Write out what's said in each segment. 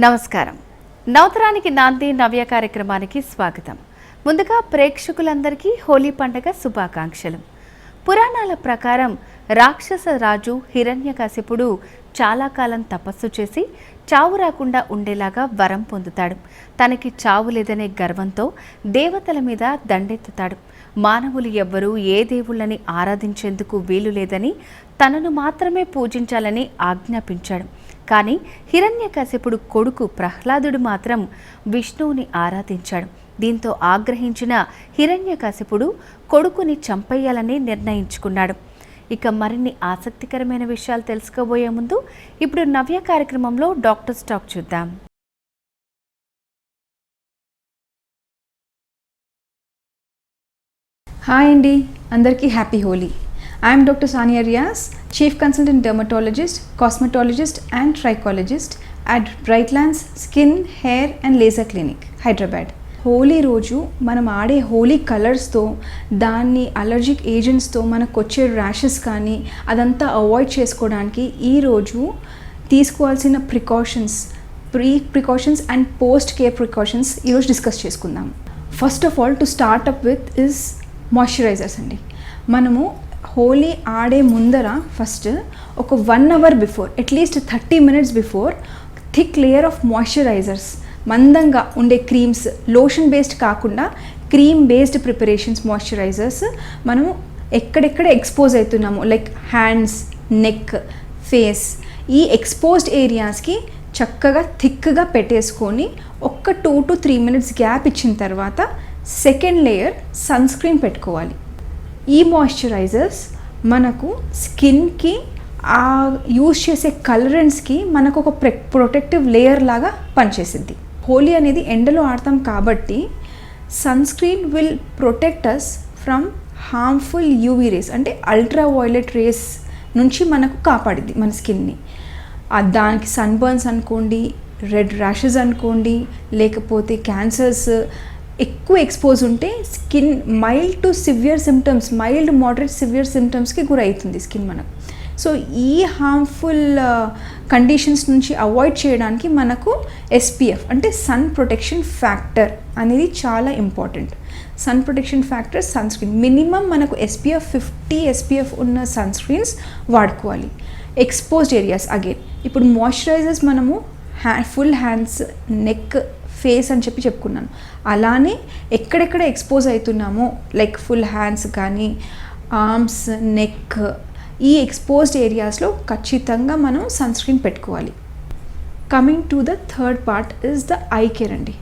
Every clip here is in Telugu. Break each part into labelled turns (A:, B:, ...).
A: నమస్కారం. నవతరానికి నాంది నవ్య కార్యక్రమానికి స్వాగతం. ముందుగా ప్రేక్షకులందరికీ హోలీ పండగ శుభాకాంక్షలు. పురాణాల ప్రకారం రాక్షస రాజు హిరణ్యకశిపుడు చాలా కాలం తపస్సు చేసి చావు రాకుండా ఉండేలాగా వరం పొందుతాడు. తనకి చావు లేదనే గర్వంతో దేవతల మీద దండెత్తుతాడు. మానవులు ఎవ్వరూ ఏ దేవుళ్ళని ఆరాధించేందుకు వీలు లేదని తనను మాత్రమే పూజించాలని ఆజ్ఞాపించాడు. కానీ హిరణ్యకశిపుడు కొడుకు ప్రహ్లాదుడు మాత్రం విష్ణువుని ఆరాధించాడు. దీంతో ఆగ్రహించిన హిరణ్యకశిపుడు కొడుకుని చంపేయాలని నిర్ణయించుకున్నాడు. ఇక మరిన్ని ఆసక్తికరమైన విషయాలు తెలుసుకోబోయే ముందు ఇప్పుడు నవ్య కార్యక్రమంలో డాక్టర్ స్టాక్ చూద్దాం.
B: హాయ్ అండి. అందరికీ happy Holi. I'm doctor Sania Riyas chief consultant dermatologist cosmetologist and trichologist at Bright Lands skin hair and laser clinic Hyderabad Holi రోజు మనం ఆడే హోలీ కలర్స్తో దాన్ని అలర్జిక్ ఏజెంట్స్తో మనకు వచ్చే ర్యాషెస్ కానీ అదంతా అవాయిడ్ చేసుకోవడానికి ఈరోజు తీసుకోవాల్సిన precautions pre precautions and post care precautions ఈరోజు డిస్కస్ చేసుకుందాం. First of all to start up with is moisturisers అండి. మనము హోలీ ఆడే ముందర ఫస్ట్ ఒక one hour before at least thirty minutes before thick layer of moisturisers మందంగా ఉండే క్రీమ్స్ లోషన్ బేస్డ్ కాకుండా క్రీమ్ బేస్డ్ ప్రిపరేషన్స్ మాయిశ్చరైజర్స్ మనము ఎక్కడెక్కడ ఎక్స్పోజ్ అవుతున్నాము? లైక్ హ్యాండ్స్ నెక్ ఫేస్ ఈ ఎక్స్పోజ్డ్ ఏరియాస్కి చక్కగా థిక్గా పెట్టేసుకొని ఒక్క two to three minutes gap ఇచ్చిన తర్వాత సెకండ్ లేయర్ సన్ స్క్రీన్ పెట్టుకోవాలి. ఈ మాయిశ్చరైజర్స్ మనకు స్కిన్కి ఆ యూజ్ చేసే కలరెంట్స్కి మనకు ఒక ప్రె ప్రొటెక్టివ్ లేయర్ లాగా పనిచేసింది హోలీ అనేది ఎండలో ఆడతాం కాబట్టి sunscreen will protect us from harmful UV rays అంటే అల్ట్రా వైలెట్ రేస్ నుంచి మనకు కాపాడింది మన స్కిన్ని. దానికి సన్బర్న్స్ అనుకోండి రెడ్ ర్యాషెస్ అనుకోండి లేకపోతే క్యాన్సర్స్ ఎక్కువ ఎక్స్పోజ్ ఉంటే skin mild to severe symptoms mild moderate severe సిమ్టమ్స్కి గురవుతుంది స్కిన్ మనకు. సో ఈ హార్మ్ఫుల్ కండిషన్స్ నుంచి అవాయిడ్ చేయడానికి మనకు ఎస్పీఎఫ్ అంటే సన్ ప్రొటెక్షన్ ఫ్యాక్టర్ అనేది చాలా important sun protection factor sunscreen minimum మనకు ఎస్పీఎఫ్ ఫిఫ్టీ ఎస్పీఎఫ్ ఉన్న సన్ స్క్రీన్స్ వాడుకోవాలి. ఎక్స్పోజ్డ్ ఏరియాస్ అగైన్ ఇప్పుడు మాయిశ్చరైజర్స్ మనము హ్యా ఫుల్ హ్యాండ్స్ నెక్ ఫేస్ అని చెప్పి చెప్పుకున్నాను. అలానే ఎక్కడెక్కడ ఎక్స్పోజ్ అవుతున్నామో లైక్ ఫుల్ హ్యాండ్స్ కానీ ఆర్మ్స్ నెక్ ఈ ఎక్స్పోజ్డ్ ఏరియాస్లో ఖచ్చితంగా మనం సన్ స్క్రీన్ పెట్టుకోవాలి. Coming to the third part is the eye care అండి.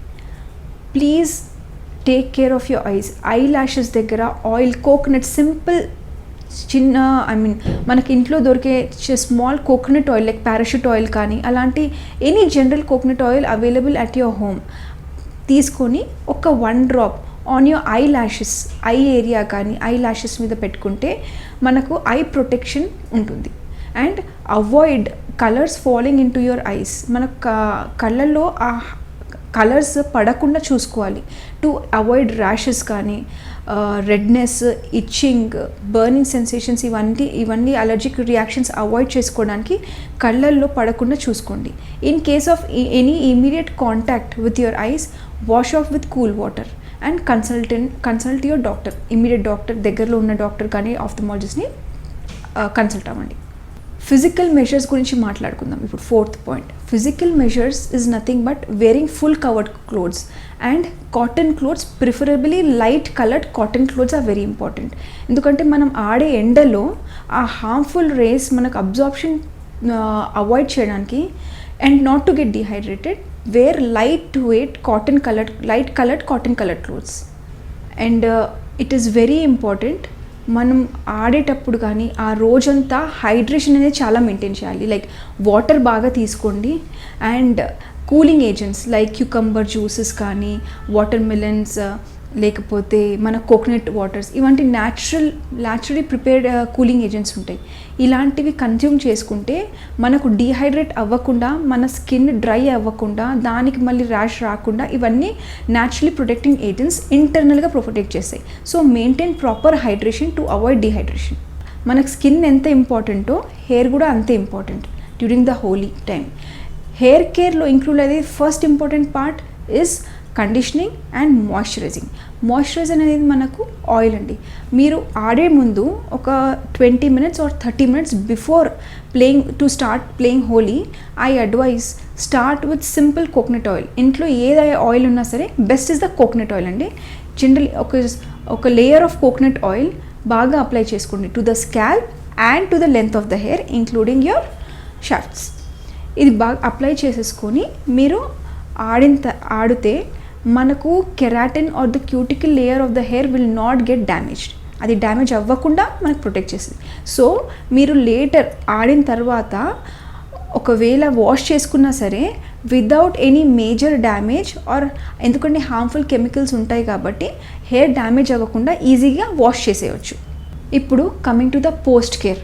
B: Please take care of your eyes. Eyelashes దగ్గర ఆయిల్ కోకోనట్ సింపుల్ చిన్న ఐ మీన్ మనకి ఇంట్లో దొరికే small coconut oil like Parachute oil కానీ అలాంటి any general coconut oil available at your home తీసుకొని ఒక one drop on your eyelashes eye area కానీ ఐ ల్యాషెస్ మీద పెట్టుకుంటే మనకు ఐ ప్రొటెక్షన్ ఉంటుంది. And avoid colours following into your eyes మన కళ్ళల్లో ఆ కలర్స్ పడకుండా చూసుకోవాలి. టు అవాయిడ్ ర్యాషెస్ కానీ రెడ్నెస్ ఇచ్చింగ్ బర్నింగ్ సెన్సేషన్స్ ఇవన్నీ ఇవన్నీ అలర్జిక్ రియాక్షన్స్ అవాయిడ్ చేసుకోవడానికి కళ్ళల్లో పడకుండా చూసుకోండి. In case of any immediate contact with your eyes wash off with cool water and consultant consult your doctor immediate doctor దగ్గరలో ఉన్న డాక్టర్ కానీ ఆఫ్థమాలజిస్ట్ని కన్సల్ట్ అవ్వండి. ఫిజికల్ మెషర్స్ గురించి మాట్లాడుకుందాం. ఇప్పుడు fourth point. Physical measures is nothing but wearing full covered clothes and cotton clothes preferably light coloured cotton clothes are very important ఎందుకంటే మనం ఆడే ఎండలో ఆ హార్మ్ఫుల్ రేస్ మనకు అబ్జార్ప్షన్ అవాయిడ్ చేయడానికి and not to get dehydrated wear lightweight cotton coloured light coloured cotton coloured clothes and it is very important మనం ఆడేటప్పుడు కానీ ఆ రోజంతా హైడ్రేషన్ అనేది చాలా మెయింటైన్ చేయాలి. లైక్ వాటర్ బాగా తీసుకోండి. And cooling agents like cucumber juices కానీ వాటర్ మిలన్స్ లేకపోతే మన coconut waters ఇవంటి natural naturally prepared cooling agents ఉంటాయి. ఇలాంటివి కన్జ్యూమ్ చేసుకుంటే మనకు డీహైడ్రేట్ అవ్వకుండా మన స్కిన్ డ్రై అవ్వకుండా దానికి మళ్ళీ ర్యాష్ రాకుండా ఇవన్నీ న్యాచురలీ ప్రొటెక్టింగ్ ఏజెంట్స్ ఇంటర్నల్గా ప్రొటెక్ట్ చేస్తాయి. So maintain proper hydration to avoid dehydration మనకు స్కిన్ ఎంత ఇంపార్టెంటో హెయిర్ కూడా అంతే important during the Holi time hair కేర్లో include అయ్యేది first important part is conditioning and moisturising. Moisturiser అనేది మనకు ఆయిల్ అండి. మీరు ఆడే ముందు ఒక twenty minutes or thirty minutes before playing to start playing Holi I advise start with simple coconut oil. ఇంట్లో ఏదై ఆయిల్ ఉన్నా సరే best is the coconut oil అండి. జనరల్ ఒక ఒక లేయర్ ఆఫ్ కోకోనట్ ఆయిల్ బాగా అప్లై చేసుకోండి. To the scalp and to the length of the hair including your shafts. ఇది బాగా అప్లై చేసేసుకొని మీరు ఆడిన త- ఆడితే మనకు keratin or the cuticle layer of the hair will not get damaged అది డ్యామేజ్ అవ్వకుండా మనకు ప్రొటెక్ట్ చేస్తుంది. సో మీరు లేటర్ ఆడిన తర్వాత ఒకవేళ వాష్ చేసుకున్నా సరే without any major damage or ఎందుకంటే హార్మ్ఫుల్ కెమికల్స్ ఉంటాయి కాబట్టి హెయిర్ డ్యామేజ్ అవ్వకుండా ఈజీగా వాష్ చేసేయచ్చు. ఇప్పుడు coming to the post care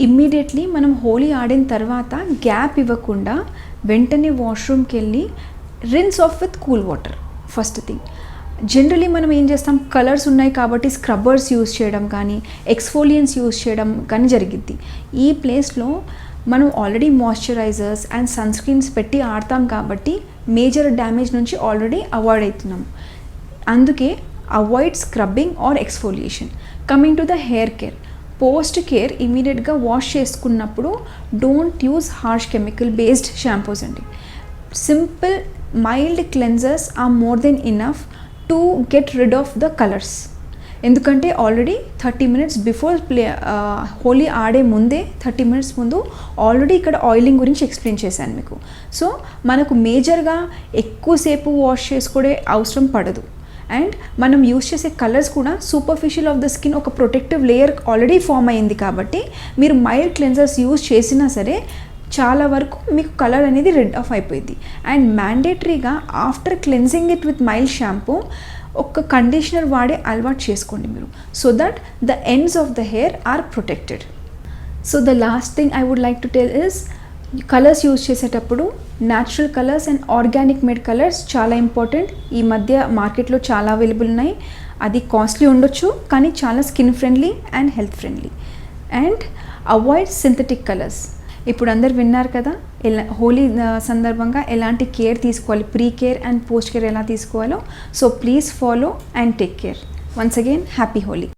B: immediately మనం హోలీ ఆడిన తర్వాత గ్యాప్ ఇవ్వకుండా వెంటనే వాష్రూమ్కి వెళ్ళి rinse off with cool water first thing generally మనం ఏం చేస్తాం? కలర్స్ ఉన్నాయి కాబట్టి స్క్రబ్బర్స్ యూస్ చేయడం కానీ ఎక్స్ఫోలియన్స్ యూస్ చేయడం కానీ జరిగిద్ది. ఈ ప్లేస్లో మనం already moisturisers and sunscreens పెట్టి ఆడతాం కాబట్టి మేజర్ డ్యామేజ్ నుంచి ఆల్రెడీ అవాయిడ్ అవుతున్నాం. అందుకే avoid scrubbing or exfoliation coming to the hair care post care ఇమీడియట్గా వాష్ చేసుకున్నప్పుడు don't use harsh chemical based shampoos అండి. Simple mild cleansers are more than enough to get rid of the colours ఎందుకంటే already thirty minutes before play Holi ఆడే ముందే థర్టీ మినిట్స్ ముందు ఆల్రెడీ ఇక్కడ ఆయిలింగ్ గురించి ఎక్స్ప్లెయిన్ చేశాను మీకు. సో మనకు మేజర్గా ఎక్కువసేపు వాష్ చేసుకోవడే అవసరం పడదు. అండ్ మనం యూస్ చేసే కలర్స్ కూడా సూపర్ఫిషియల్ ఆఫ్ ద స్కిన్ ఒక ప్రొటెక్టివ్ లేయర్ ఆల్రెడీ ఫామ్ అయింది కాబట్టి మీరు మైల్డ్ క్లెన్జర్స్ యూస్ చేసినా సరే చాలా వరకు మీకు కలర్ అనేది రెడ్ ఆఫ్ అయిపోయింది. And మ్యాండేటరీగా after cleansing it with mild shampoo ఒక కండిషనర్ వాడే అలవాటు చేసుకోండి మీరు. So that the ends of the hair are protected. So the last thing I would like to tell is colours use చేసేటప్పుడు natural colours and organic made colours చాలా ఇంపార్టెంట్. ఈ మధ్య మార్కెట్లో చాలా అవైలబుల్ ఉన్నాయి. అది కాస్ట్లీ ఉండొచ్చు కానీ చాలా skin friendly and health friendly. And avoid synthetic colours. ఇప్పుడు అందరు విన్నారు కదా ఎలా హోలీ సందర్భంగా ఎలాంటి కేర్ తీసుకోవాలి? Pre care and post care ఎలా తీసుకోవాలో. So please follow and take care. Once again happy Holi.